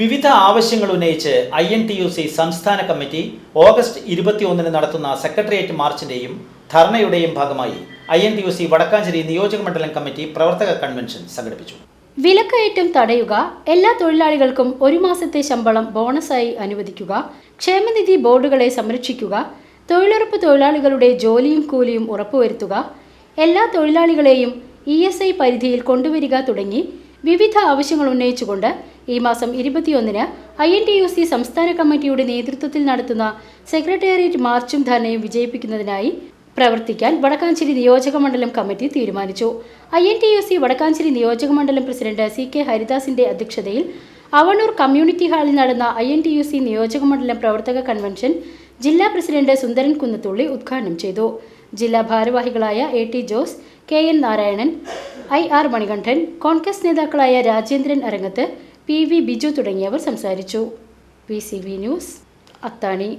വിവിധ ആവശ്യങ്ങൾ ഉന്നയിച്ച് I N T U C സംസ്ഥാന കമ്മിറ്റി ഓഗസ്റ്റ് ഇരുപത്തിയൊന്നിന് നടത്തുന്ന സെക്രട്ടേറിയറ്റ് മാർച്ചിന്റെയും ധർണയുടെയും ഭാഗമായി I N T U C Vadakkanchery നിയോജക മണ്ഡലം കമ്മിറ്റി പ്രവർത്തക കൺവെൻഷൻ സംഘടിപ്പിച്ചു. വിലക്കയറ്റം തടയുക എല്ലാ തൊഴിലാളികൾക്കും ഒരു മാസത്തെ ശമ്പളം ബോണസായി അനുവദിക്കുക ക്ഷേമനിധി ബോർഡുകളെ സംരക്ഷിക്കുക തൊഴിലുറപ്പ് തൊഴിലാളികളുടെ ജോലിയും കൂലിയും ഉറപ്പുവരുത്തുക എല്ലാ തൊഴിലാളികളെയും ഇ പരിധിയിൽ കൊണ്ടുവരിക തുടങ്ങി വിവിധ ആവശ്യങ്ങൾ ഉന്നയിച്ചുകൊണ്ട് ഈ മാസം ഇരുപത്തിയൊന്നിന് I N T U C സംസ്ഥാന കമ്മിറ്റിയുടെ നേതൃത്വത്തിൽ നടത്തുന്ന സെക്രട്ടേറിയറ്റ് മാർച്ചും ധർണയും വിജയിപ്പിക്കുന്നതിനായി പ്രവർത്തിക്കാൻ വടക്കാഞ്ചേരി നിയോജക മണ്ഡലം കമ്മിറ്റി തീരുമാനിച്ചു. I N T U C Vadakkanchery നിയോജക മണ്ഡലം പ്രസിഡന്റ് സി കെ ഹരിദാസിന്റെ അധ്യക്ഷതയിൽ അവണൂർ കമ്മ്യൂണിറ്റി ഹാളിൽ നടന്ന I N T U C നിയോജക മണ്ഡലം പ്രവർത്തക കൺവെൻഷൻ ജില്ലാ പ്രസിഡന്റ് സുന്ദരൻ കുന്നത്തുള്ളി ഉദ്ഘാടനം ചെയ്തു. ജില്ലാ ഭാരവാഹികളായ A T Jose K N Narayanan I R Manikandan Congress നേതാക്കളായ രാജേന്ദ്രൻ അരങ്ങത്ത് പി വി ബിജു തുടങ്ങിയവർ സംസാരിച്ചു. P C V news Athani.